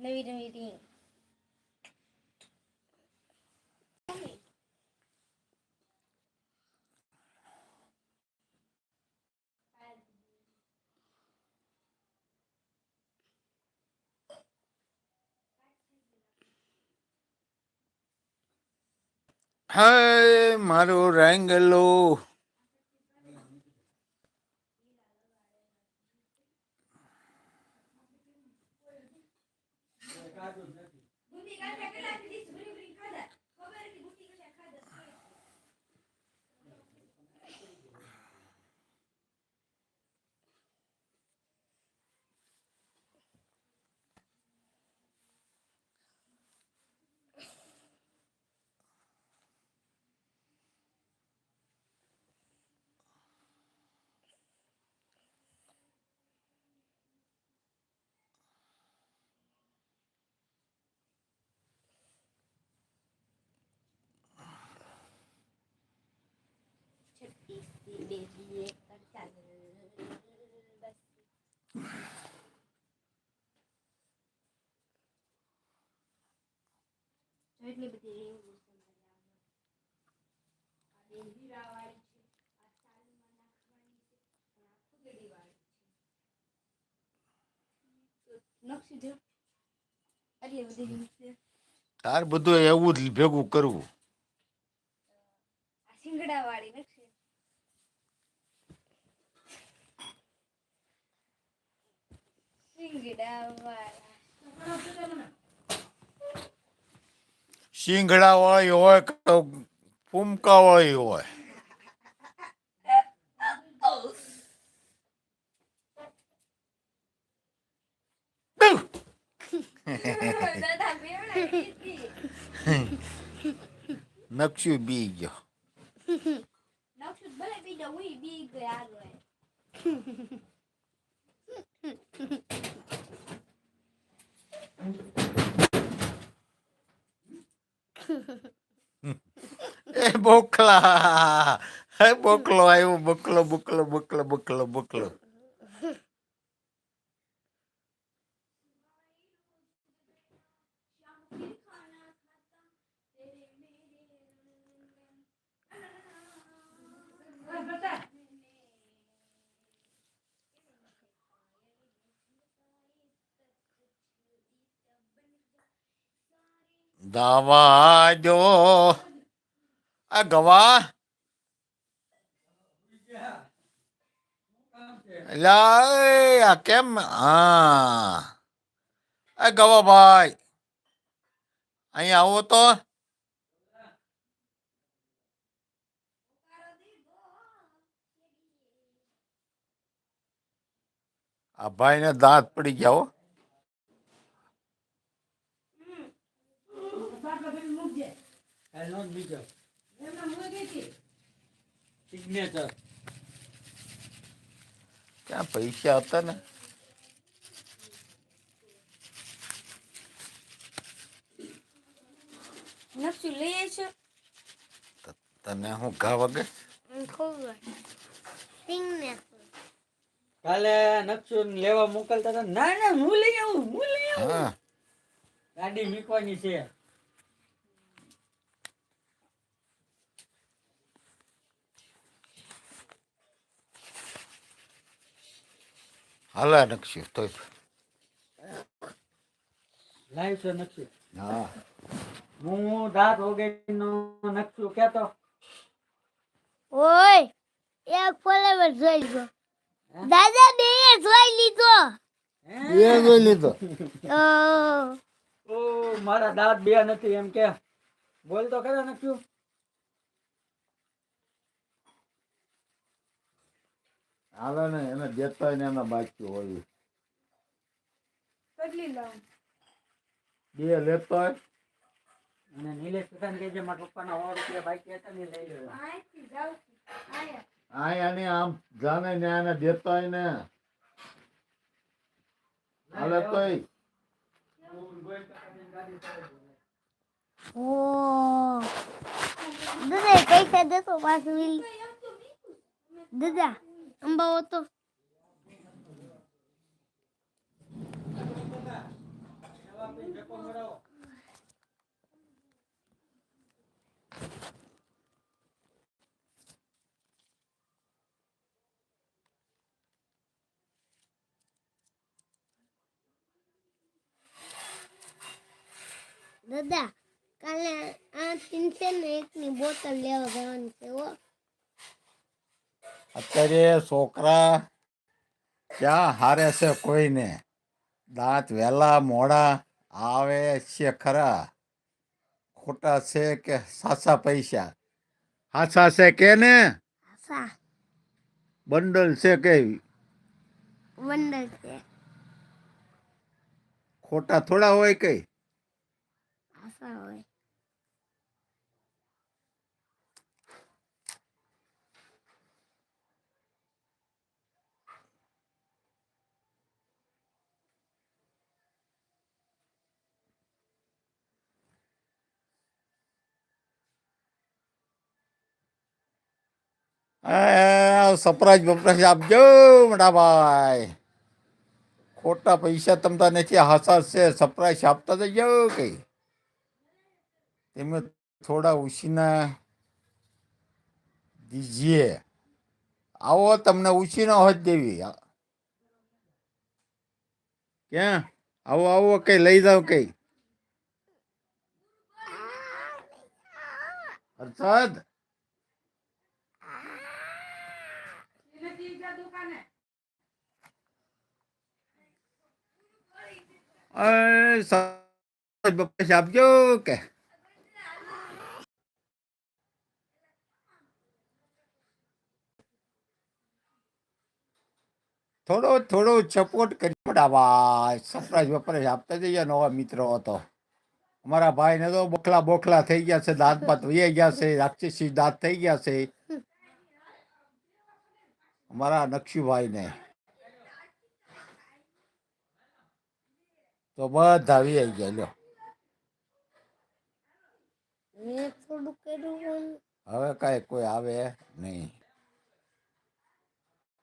નવી નવી રીંગ હે મારો રેંગલો Carlos Neto. એટલી બધી તાર બધું એવું જ ભેગું કરવું. આ શિંગડા વાળી નકશી. શિંગડા વાળા શીંગડા વાળી હોય કે ફૂમકા વાળી હોય? નકશું બી ગયો. નકશી ભલે બીજો હુઈ બી ગયા હાલો એ. બોકલા હે બોકલો આવ્યો બોકલો બોકલો બોકલો બોકલો બોકલો દાવા જો આ ગવા. આ કેમ? હા. આ ગવા ભાઈ. અહીંયા આવો તો. આ ભાઈ ને દાંત પડી ગયા હો. એનો જ બીજો. સિગ્નેચર ક્યાં પૈસા હતા ને? નકશી લઈ આવશો તને હું ઘા વગે કાલે નકશો લેવા મોકલતા હતા. ના ના હું લઈ આવું હું લઈ આવું. ગાડી મૂકવાની છે. હાલા નકશું તો લાઈવ છે નકશો. હા. હું દાંત વગેરેનો નકશો કેતો ઓય એક ફોલોવર જોઈ લો હે? દાદા બે જોઈ લીધો. હે? એ જોઈ લીધો. ઓહ, ઓ મારા દાંત બે નથી એમ કે. બોલ તો ખરા નકશો. હાલે ને એને દેતા ને એના બાકી હોય. કેટલી લાવ? બે લેતો હોય. અને નિલેશ કે કહેજે મારા પપ્પાના સો રૂપિયા બાકી હતા ને લઈ લેવા આયા ને આમ જાને ને એને દેતો હોય ને. હાલે તોય. ઓહ. દાદા પૈસા દેતો પાછું. દાદા. અંબાવો તો દાદા કાલે આ તીનસે ને એકની બોટલ લેવા જવાની છે હો અત્યારે છોકરા ક્યાં હારે છે કોઈને? દાંત વહેલા મોડા આવે છે ખરા? ખોટા છે કે સાચા પૈસા? સાચા છે કે ને? બંડલ છે કે બંડલ છે. ખોટા થોડા હોય કઈ? હોય. સપરાજ બપરાજ આપજો મોટા ભાઈ. ખોટા પૈસા તમતા નથી હાસા છે, સપરાજ આપતા જજો કઈ. તમે થોડા ઉછીના દીજીએ. આવો તમને ઉછીનો હોત દેવી ક્યાં? આવો આવો, કઈ લઈ જાવ કઈ. હર્ષદ? કે થોડો થોડો સપોર્ટ કરી પડાવા સરપ્રાઈઝ વપરાશ આપતા જઈએ નવા મિત્રો હતો અમારા ભાઈને તો બોખલા બોખલા થઈ ગયા છે દાંત પાત વહી ગયા છે રાક્ષસી દાંત થઈ ગયા છે અમારા નક્ષુભાઈને તો બધા વી ગયા લ્યો. હવે કાંઈ કોઈ આવે નહીં.